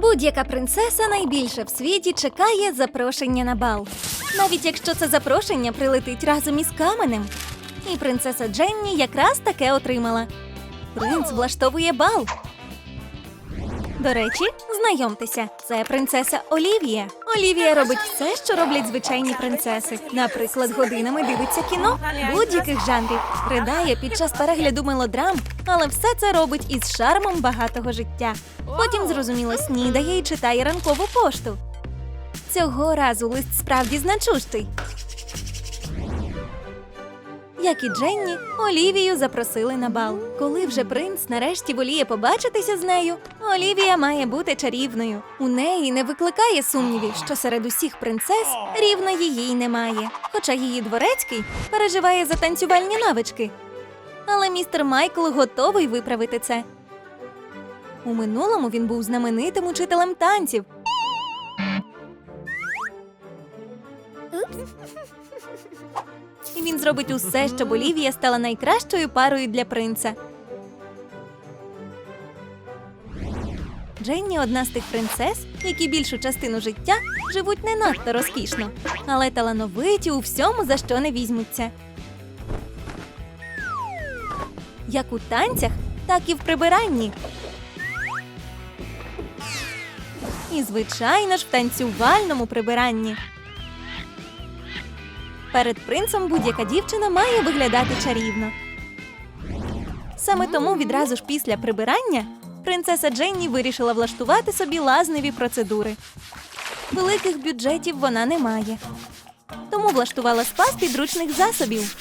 Будь-яка принцеса найбільше в світі чекає запрошення на бал. Навіть якщо це запрошення прилетить разом із каменем. І принцеса Дженні якраз таке отримала. Принц влаштовує бал. До речі, знайомтеся, це принцеса Олівія. Олівія робить все, що роблять звичайні принцеси. Наприклад, годинами дивиться кіно будь-яких жанрів, ридає під час перегляду мелодрам, але все це робить із шармом багатого життя. Потім зрозуміло снідає і читає ранкову пошту. Цього разу лист справді значущий. Як і Дженні, Олівію запросили на бал. Коли вже принц нарешті воліє побачитися з нею, Олівія має бути чарівною. У неї не викликає сумнівів, що серед усіх принцес рівно її немає. Хоча її дворецький переживає за танцювальні навички. Але містер Майкл готовий виправити це. У минулому він був знаменитим учителем танців. Він зробить усе, щоб Олівія стала найкращою парою для принца. Дженні одна з тих принцес, які більшу частину життя живуть не надто розкішно, але талановиті у всьому, за що не візьмуться. Як у танцях, так і в прибиранні. І, звичайно ж, в танцювальному прибиранні. Перед принцем будь-яка дівчина має виглядати чарівно. Саме тому відразу ж після прибирання принцеса Дженні вирішила влаштувати собі лазневі процедури. Великих бюджетів вона не має. Тому влаштувала спа з підручних засобів.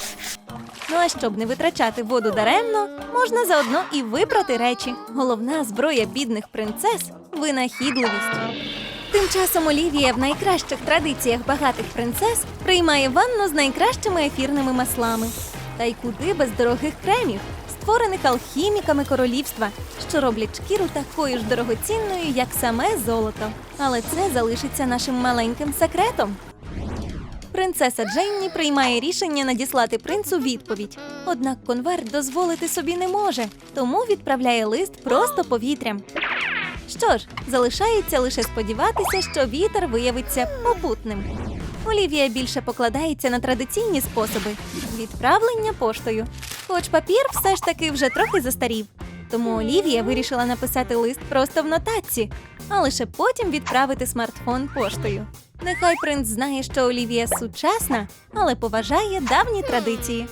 Ну а щоб не витрачати воду даремно, можна заодно і випрати речі. Головна зброя бідних принцес винахідливість. Тим часом Олівія в найкращих традиціях багатих принцес приймає ванну з найкращими ефірними маслами. Та й куди без дорогих кремів, створених алхіміками королівства, що роблять шкіру такою ж дорогоцінною, як саме золото. Але це залишиться нашим маленьким секретом. Принцеса Дженні приймає рішення надіслати принцу відповідь. Однак конверт дозволити собі не може, тому відправляє лист просто повітрям. Що ж, залишається лише сподіватися, що вітер виявиться попутним. Олівія більше покладається на традиційні способи відправлення поштою. Хоч папір все ж таки вже трохи застарів. Тому Олівія вирішила написати лист просто в нотатці, а лише потім відправити смартфон поштою. Нехай принц знає, що Олівія сучасна, але поважає давні традиції.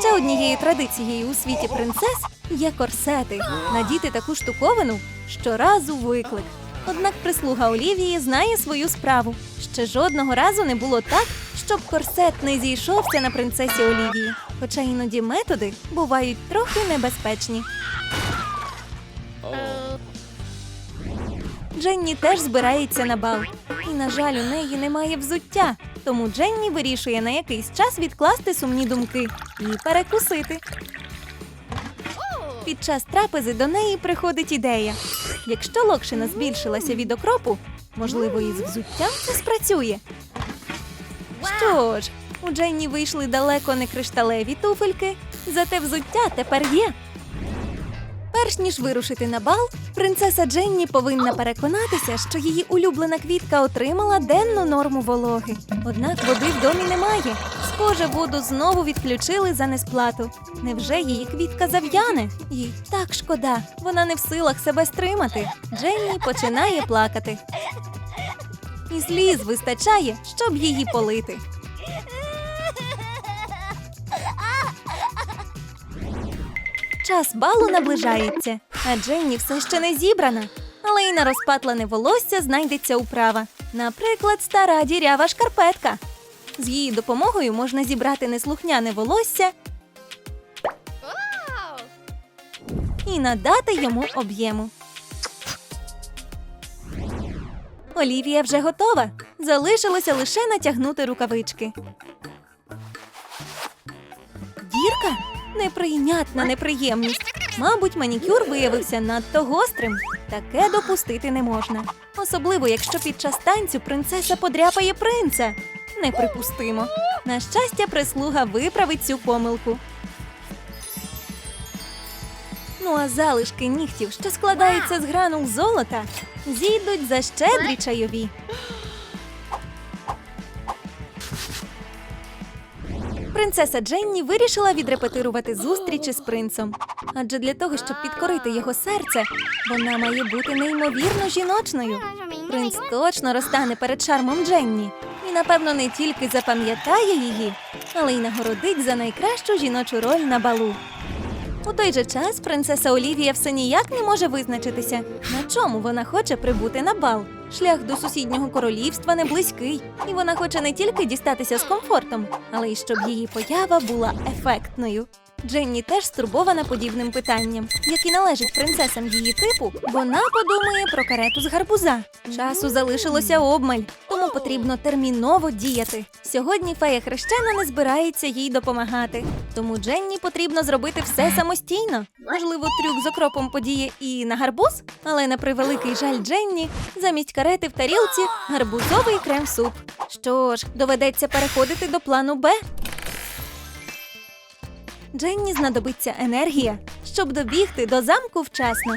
Ще однією традицією у світі принцес є корсети. Надіти таку штуковину щоразу виклик. Однак прислуга Олівії знає свою справу. Ще жодного разу не було так, щоб корсет не зійшовся на принцесі Олівії. Хоча іноді методи бувають трохи небезпечні. Дженні теж збирається на бал. І, на жаль, у неї немає взуття. Тому Дженні вирішує на якийсь час відкласти сумні думки і перекусити. Під час трапези до неї приходить ідея. Якщо локшина збільшилася від окропу, можливо, із взуттям це спрацює. Що ж, у Дженні вийшли далеко не кришталеві туфельки, зате взуття тепер є. Перш ніж вирушити на бал, принцеса Дженні повинна переконатися, що її улюблена квітка отримала денну норму вологи. Однак води в домі немає. Схоже, воду знову відключили за несплату. Невже її квітка зав'яне? Їй так шкода. Вона не в силах себе стримати. Дженні починає плакати. І сліз вистачає, щоб її полити. Час балу наближається, а Дженні все ще не зібрана. Але й на розпатлене волосся знайдеться управа. Наприклад, стара дірява шкарпетка. З її допомогою можна зібрати неслухняне волосся і надати йому об'єму. Олівія вже готова. Залишилося лише натягнути рукавички. Дірка? Неприйнятна неприємність. Мабуть, манікюр виявився надто гострим. Таке допустити не можна. Особливо, якщо під час танцю принцеса подряпає принца. Неприпустимо. На щастя, прислуга виправить цю помилку. Ну а залишки нігтів, що складаються з гранул золота, зійдуть за щедрі чайові. Принцеса Дженні вирішила відрепетирувати зустрічі з принцем. Адже для того, щоб підкорити його серце, вона має бути неймовірно жіночною. Принц точно розтане перед шармом Дженні і, напевно, не тільки запам'ятає її, але й нагородить за найкращу жіночу роль на балу. У той же час принцеса Олівія все ніяк не може визначитися, на чому вона хоче прибути на бал. Шлях до сусіднього королівства не близький, і вона хоче не тільки дістатися з комфортом, але й щоб її поява була ефектною. Дженні теж стурбована подібним питанням, як і належить принцесам її типу, вона подумає про карету з гарбуза. Часу залишилося обмаль, тому потрібно терміново діяти. Сьогодні фея хрещена не збирається їй допомагати, тому Дженні потрібно зробити все самостійно. Можливо, трюк з окропом подіє і на гарбуз, але на превеликий жаль Дженні замість карети в тарілці гарбузовий крем-суп. Що ж, доведеться переходити до плану Б. Дженні знадобиться енергія, щоб добігти до замку вчасно.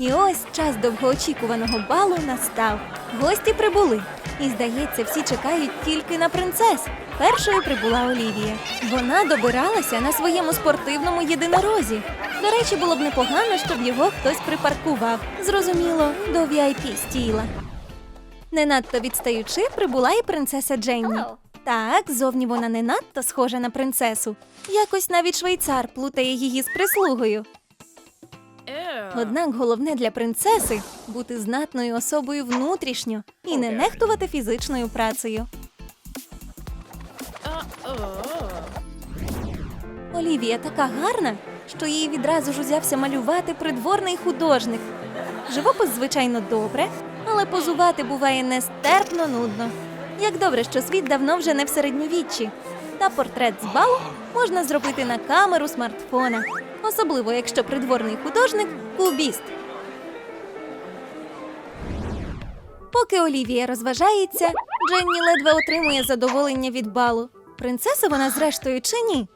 І ось час довгоочікуваного балу настав. Гості прибули. І, здається, всі чекають тільки на принцес. Першою прибула Олівія. Вона добиралася на своєму спортивному єдинорозі. До речі, було б непогано, щоб його хтось припаркував. Зрозуміло, до vip стіла. Не надто відстаючи, прибула і принцеса Дженні. Так, зовні вона не надто схожа на принцесу. Якось навіть швейцар плутає її з прислугою. Однак головне для принцеси бути знатною особою внутрішньо і не нехтувати фізичною працею. Олівія така гарна, що їй відразу ж узявся малювати придворний художник. Живопис, звичайно, добре, але позувати буває нестерпно нудно. Як добре, що світ давно вже не в середньовіччі. Та портрет з балу можна зробити на камеру смартфона, особливо якщо придворний художник кубіст. Поки Олівія розважається, Дженні ледве отримує задоволення від балу. Принцеса вона зрештою чи ні?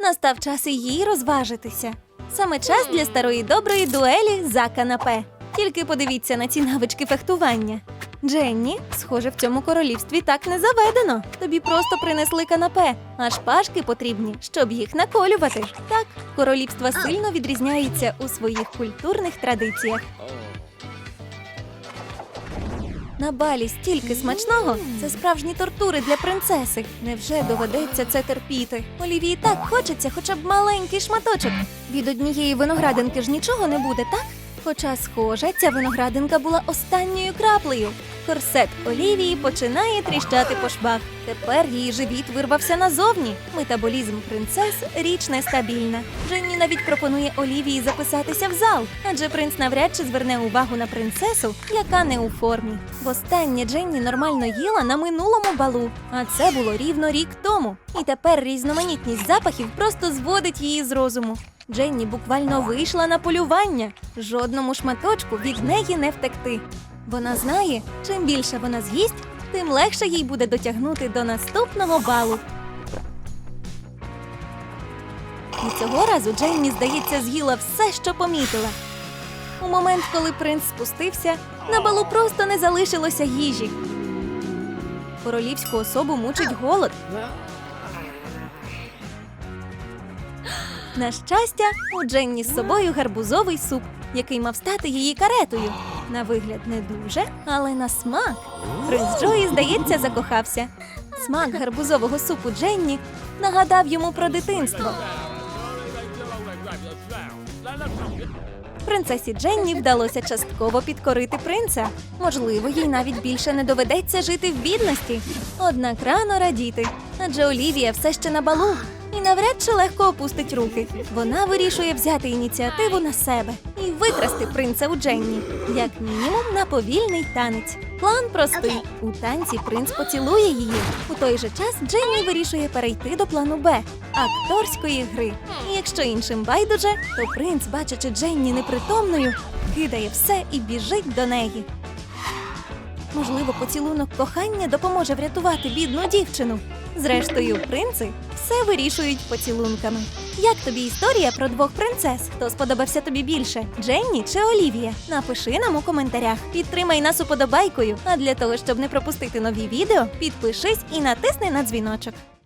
Настав час і їй розважитися. Саме час для старої доброї дуелі за канапе. Тільки подивіться на ці навички фехтування. Дженні, схоже, в цьому королівстві так не заведено. Тобі просто принесли канапе, а шпажки потрібні, щоб їх наколювати. Так, королівства сильно відрізняються у своїх культурних традиціях. На балі стільки смачного це справжні тортури для принцеси. Невже доведеться це терпіти? Олівії так хочеться, хоча б маленький шматочок. Від однієї виноградинки ж нічого не буде, так? Хоча, схоже, ця виноградинка була останньою краплею. Корсет Олівії починає тріщати по швах. Тепер її живіт вирвався назовні. Метаболізм принцес річ нестабільна. Дженні навіть пропонує Олівії записатися в зал, адже принц навряд чи зверне увагу на принцесу, яка не у формі. Востаннє Дженні нормально їла на минулому балу, а це було рівно рік тому. І тепер різноманітність запахів просто зводить її з розуму. Дженні буквально вийшла на полювання. Жодному шматочку від неї не втекти. Вона знає, чим більше вона з'їсть, тим легше їй буде дотягнути до наступного балу. І цього разу Дженні, здається, з'їла все, що помітила. У момент, коли принц спустився, на балу просто не залишилося їжі. Королівську особу мучить голод. На щастя, у Дженні з собою гарбузовий суп, який мав стати її каретою. На вигляд не дуже, але на смак. Принц Джої, здається, закохався. Смак гарбузового супу Дженні нагадав йому про дитинство. Принцесі Дженні вдалося частково підкорити принца. Можливо, їй навіть більше не доведеться жити в бідності. Однак рано радіти, адже Олівія все ще на балу і навряд чи легко опустить руки. Вона вирішує взяти ініціативу на себе і викрасти принца у Дженні, як мінімум на повільний танець. План простий: у танці принц поцілує її. У той же час Дженні вирішує перейти до плану Б акторської гри. І якщо іншим байдуже, то принц, бачачи Дженні непритомною, кидає все і біжить до неї. Можливо, поцілунок кохання допоможе врятувати бідну дівчину. Зрештою, принци все вирішують поцілунками. Як тобі історія про двох принцес? Хто сподобався тобі більше? Дженні чи Олівія? Напиши нам у коментарях. Підтримай нас уподобайкою. А для того, щоб не пропустити нові відео, підпишись і натисни на дзвіночок.